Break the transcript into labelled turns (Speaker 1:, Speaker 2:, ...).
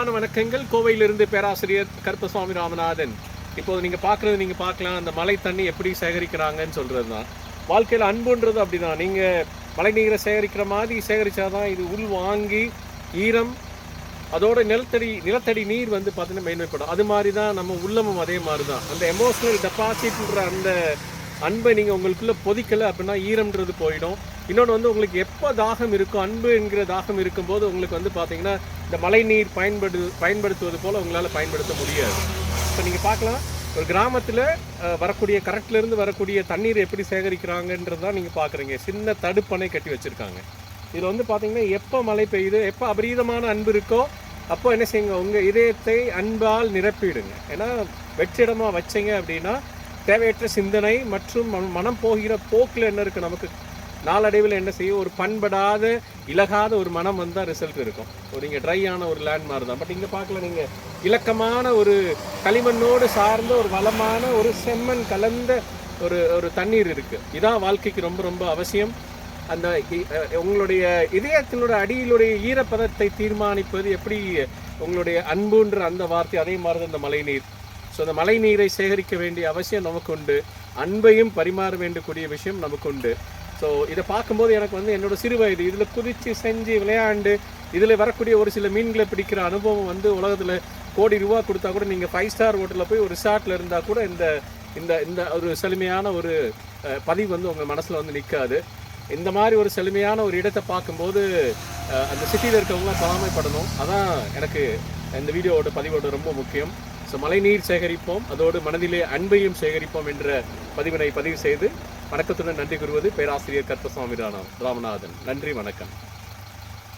Speaker 1: அன்பான வணக்கங்கள். கோவையிலிருந்து பேராசிரியர் கருப்பசுவாமி ராமநாதன். இப்போது நீங்கள் பார்க்குறது நீங்கள் பார்க்கலாம். அந்த மழை தண்ணி எப்படி சேகரிக்கிறாங்கன்னு சொல்கிறது தான் வாழ்க்கையில் அன்புன்றது அப்படிதான். நீங்கள் மழை நீரை சேகரிக்கிற மாதிரி சேகரிச்சாதான் இது உள் வாங்கி ஈரம் அதோட நிலத்தடி நிலத்தடி நீர் வந்து பார்த்தீங்கன்னா மேன்மைப்படும். அது மாதிரி தான் நம்ம உள்ளமும் அதே மாதிரி தான் அந்த எமோஷனல் டெபாசிட்ன்ற அந்த அன்பை நீங்கள் உங்களுக்குள்ளே பொதிக்கலை அப்படின்னா ஈரம்ன்றது போயிடும். இன்னொன்று வந்து உங்களுக்கு எப்போ தாகம் இருக்கும் அன்பு என்கிற தாகம் இருக்கும்போது உங்களுக்கு வந்து பார்த்தீங்கன்னா இந்த மழை நீர் பயன்படு பயன்படுத்துவது போல் உங்களால் பயன்படுத்த முடியாது. இப்போ நீங்கள் பார்க்கலாம் ஒரு கிராமத்தில் வரக்கூடிய கரண்ட்லேருந்து வரக்கூடிய தண்ணீர் எப்படி சேகரிக்கிறாங்கன்றது தான் நீங்கள் பார்க்குறீங்க சின்ன தடுப்பணை கட்டி வச்சுருக்காங்க. இதில் வந்து பார்த்தீங்கன்னா எப்போ மழை பெய்யுது எப்போ அபரீதமான அன்பு இருக்கோ அப்போ என்ன செய்யுங்க உங்கள் இதயத்தை அன்பால் நிரப்பிடுங்க. ஏன்னா வெற்றிடமாக வச்சீங்க அப்படின்னா தேவையற்ற சிந்தனை மற்றும் மனம் போகிற போக்கில் என்ன இருக்குது நமக்கு? நாளடைவில் என்ன செய்யும்? ஒரு பண்படாத இலகாத ஒரு மனம் வந்தால் ரிசல்ட் இருக்கும். ஒரு இங்கே ட்ரையான ஒரு லேண்ட்மார்க் தான். பட் இங்கே பார்க்கல நீங்கள் இலக்கமான ஒரு களிமண்ணோடு சார்ந்த ஒரு வளமான ஒரு செம்மண் கலந்த ஒரு ஒரு தண்ணீர் இருக்குது இதான் வாழ்க்கைக்கு ரொம்ப ரொம்ப அவசியம். அந்த உங்களுடைய இதயத்தினுடைய அடியிலுடைய ஈரப்பதத்தை தீர்மானிப்பது எப்படி உங்களுடைய அன்புன்ற அந்த வார்த்தை அதே மாதிரி அந்த மழைநீர். ஸோ அந்த மழை நீரை சேகரிக்க வேண்டிய அவசியம் நமக்கு உண்டு. அன்பையும் பரிமாற வேண்டக்கூடிய விஷயம் நமக்கு உண்டு. ஸோ இதை பார்க்கும்போது எனக்கு வந்து என்னோட சிறு வயது இதில் குதித்து செஞ்சு விளையாண்டு இதில் வரக்கூடிய ஒரு சில மீன்களை பிடிக்கிற அனுபவம் வந்து உலகத்தில் கோடி ரூபா கொடுத்தா கூட நீங்கள் ஃபைவ் ஸ்டார் ஹோட்டலில் போய் ஒரு ரிசார்ட்டில் இருந்தால் கூட இந்த இந்த இந்த ஒரு செழுமையான ஒரு பதிவு வந்து உங்கள் மனசில் வந்து நிற்காது இந்த மாதிரி ஒரு செழுமையான ஒரு இடத்தை பார்க்கும்போது அந்த சிட்டியில் இருக்கவங்களாம் பொறாமைப்படணும். அதான் எனக்கு இந்த வீடியோவோட பதிவோட ரொம்ப முக்கியம். ஸோ மழைநீர் சேகரிப்போம் அதோடு மனதிலே அன்பையும் சேகரிப்போம் என்ற பதிவினை பதிவு செய்து வணக்கத்துடன் நன்றி கூறுவது பேராசிரியர் கற்பசுவாமி ராணா ராமநாதன். நன்றி வணக்கம்.